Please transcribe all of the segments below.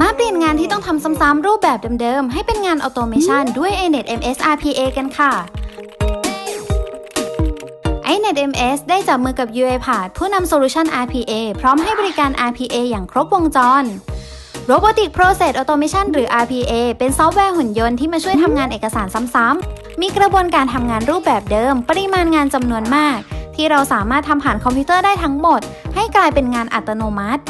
มาเปลี่ยนงานที่ต้องทำซ้ำๆรูปแบบเดิมๆ ให้เป็นงานออโตเมชันด้วย iNet MS RPA กันค่ะ iNet MS ได้จับมือกับ UiPath ผู้นำโซลูชัน RPA พร้อมให้บริการ RPA อย่างครบวงจร Robotic Process Automation หรือ RPA เป็นซอฟต์แวร์หุ่นยนต์ที่มาช่วยทำงานเอกสารซ้ำๆ มีกระบวนการทำงานรูปแบบเดิม ปริมาณงานจำนวนมาก ที่เราสามารถทำผ่านคอมพิวเตอร์ได้ทั้งหมด ให้กลายเป็นงานอัตโนมัติ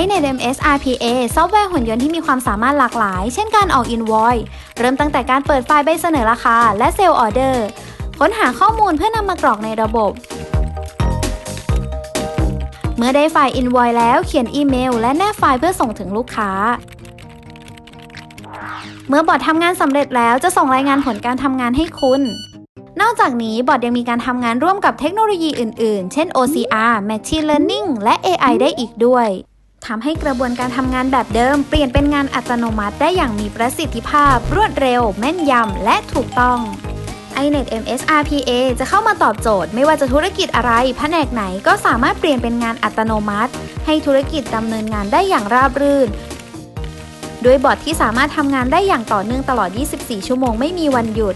iNet MS RPA ซอฟต์แวร์หุ่นยนต์ที่มีความสามารถหลากหลาย เช่นการออก invoice เริ่มตั้งแต่การเปิดไฟล์ใบเสนอราคา และเซลล์ออเดอร์ ค้นหาข้อมูลเพื่อนำมากรอกในระบบ เมื่อได้ไฟล์ invoice แล้วเขียนอีเมล และแนบไฟล์เพื่อส่งถึงลูกค้า เมื่อบอททำงานสำเร็จแล้วจะส่งรายงานผลการทำงานให้คุณนอกจากนี้บอทยังมีการทำงานร่วมกับเทคโนโลยีอื่น ๆ เช่น OCR Machine Learning และ AI ได้อีกด้วย ทำให้กระบวนการทำงานแบบเดิม เปลี่ยนเป็นงานอัตโนมัติได้อย่างมีประสิทธิภาพ รวดเร็ว แม่นยำ และถูกต้อง iNet MS RPA จะเข้ามาตอบโจทย์ไม่ว่าจะธุรกิจอะไรแผนกไหนก็สามารถเปลี่ยนเป็นงานอัตโนมัติ ให้ธุรกิจดำเนินงานได้อย่างราบรื่น ด้วยบอทที่สามารถทำงานได้อย่างต่อเนื่องตลอด 24 ชั่วโมงไม่มีวันหยุด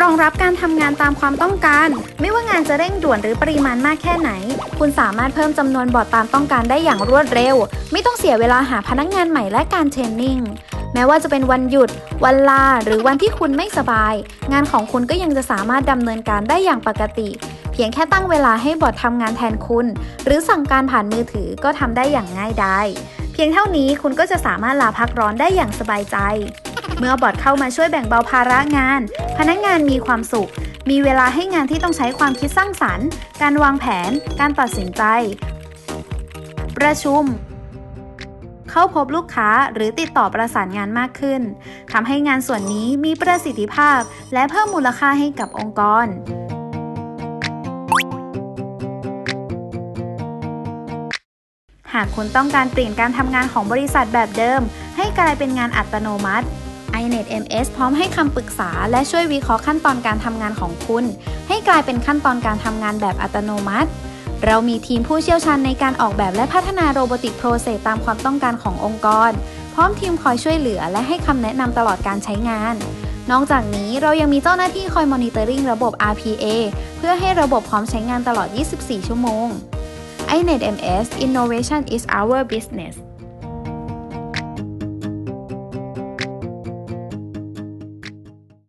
รองรับการทำงานตามความต้องการ ไม่ว่างานจะเร่งด่วนหรือปริมาณมากแค่ไหน คุณสามารถเพิ่มจำนวนบอทตามต้องการได้อย่างรวดเร็ว ไม่ต้องเสียเวลาหาพนักงานใหม่และการเทรนนิ่งแม้ว่าจะเป็นวันหยุด วันลา หรือวันที่คุณไม่สบาย งานของคุณก็ยังจะสามารถดำเนินการได้อย่างปกติ เพียงแค่ตั้งเวลาให้บอททำงานแทนคุณ หรือสั่งการผ่านมือถือก็ทำได้อย่างง่ายดายเพียงเท่านี้คุณก็จะสามารถลาพักร้อนได้อย่างสบายใจ เมื่อบอทเข้ามาช่วยแบ่งเบาภาระงาน พนักงานมีความสุข มีเวลาให้งานที่ต้องใช้ความคิดสร้างสรรค์ การวางแผน การตัดสินใจ ประชุม เข้าพบลูกค้าหรือติดต่อประสานงานมากขึ้นทำให้งานส่วนนี้มีประสิทธิภาพ และเพิ่มมูลค่าให้กับองค์กรหากคุณต้องการเปลี่ยนการทำงานของบริษัทแบบเดิม ให้กลายเป็นงานอัตโนมัติ iNet MS พร้อมให้คำปรึกษา และช่วยวิเคราะห์ขั้นตอนการทำงานของคุณ ให้กลายเป็นขั้นตอนการทำงานแบบอัตโนมัติ เรามีทีมผู้เชี่ยวชาญในการออกแบบและพัฒนาโรบอติกโปรเซสตามความต้องการขององค์กร พร้อมทีมคอยช่วยเหลือ และให้คำแนะนำตลอดการใช้งาน นอกจากนี้เรายังมีเจ้าหน้าที่คอยมอนิเตอร์ริงระบบ RPA เพื่อให้ระบบพร้อมใช้งานตลอด 24 ชั่วโมง iNet MS Innovation is our business